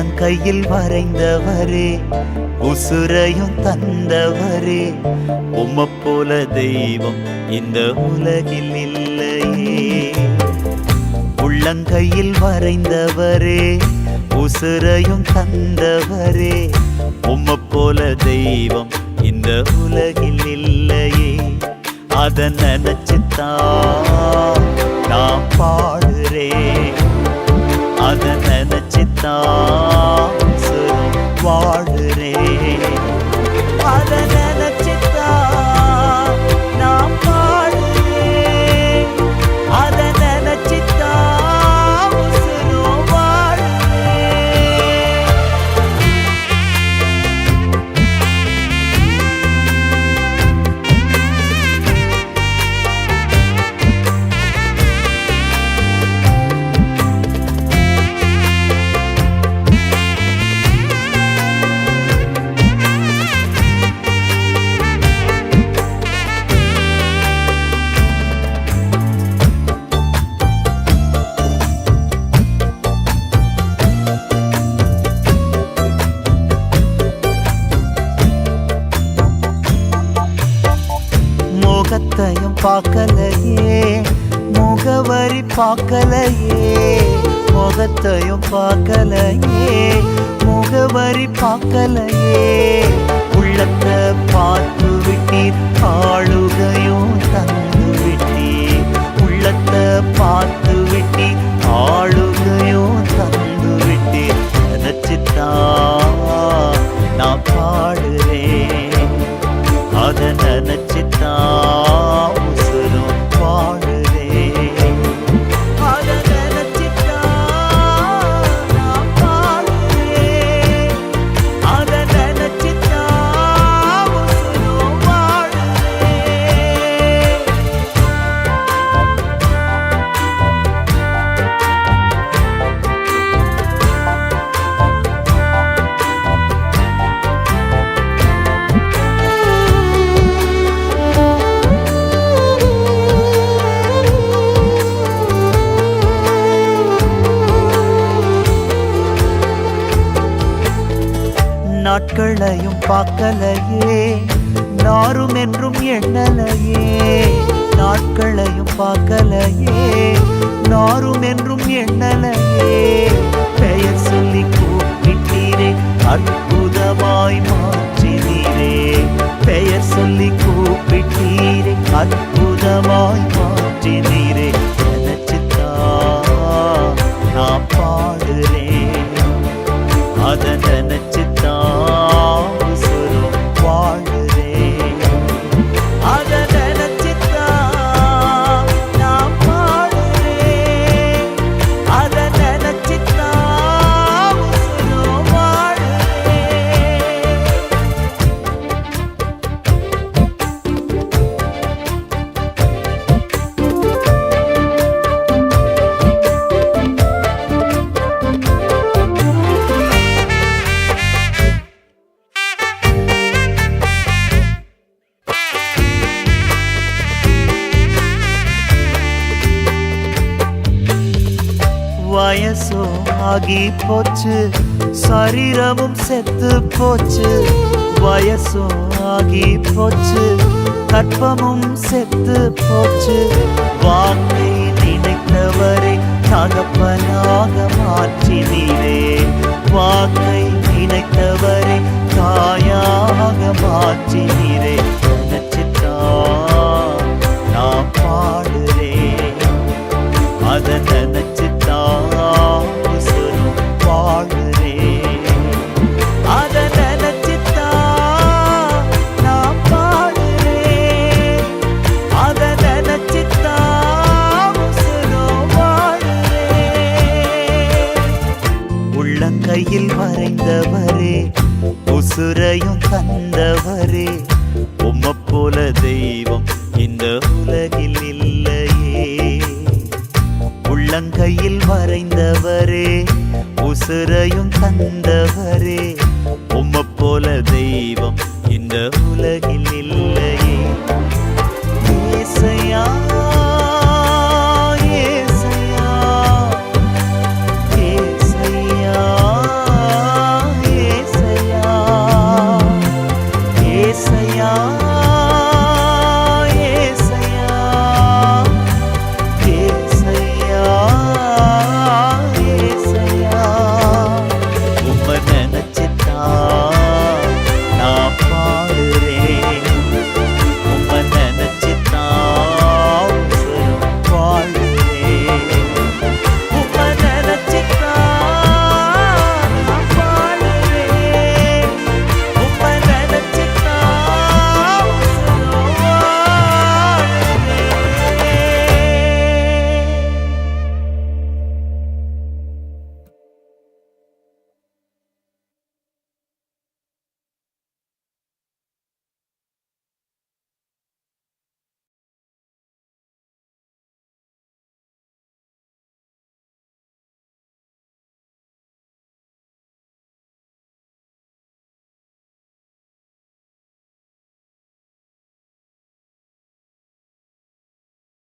உள்ளங்கையில் வரைந்தவரே உசுரையும் தந்தவரே. உம்ம போல தெய்வம் இந்த உலகில் இல்லையே. உள்ளங்கையில் வரைந்தவரே உசுரையும் தந்தவரே. உம்ம போல தெய்வம் இந்த உலகில் இல்லையே. அத நினைச்சுத்தான் நான் பாடுறேன். அத நினைச்சுத்தான் உசுரும் முகத்தையும் பார்க்கலையே. முகவரி பார்க்கலையே. முகத்தையும் பார்க்கலையே. முகவரி பார்க்கலையே. நாட்களையும் பார்க்கலையே. நாரும் என்றும் எண்ணலையே. நாட்களையும் பார்க்கலையே. நாரும் என்றும் எண்ணலையே. பெயர் சொல்லி கூப்பிட்டீரே அற்புதமாய் மாற்றினீரே. பெயர் சொல்லி கூப்பிட்டீரே அற்புதமாய் மாற்றினீரே. வயசும் ஆகி போச்சு. சரீரமும் செத்து போச்சு. வயசும் ஆகி போச்சு. கற்பமும் செத்து போச்சு. வாக்கை நினைத்தவரை தகப்பனாக மாற்றினீரே. வாக்கை உசுரையும் தந்தவரே உம்ம போல தெய்வம் இந்த உலகில் இல்லையே. உள்ளங்கையில் வரைந்தவரே உசுரையும் தந்தவரே உம்ம போல தெய்வம் இந்த உலகில் இல்லையே.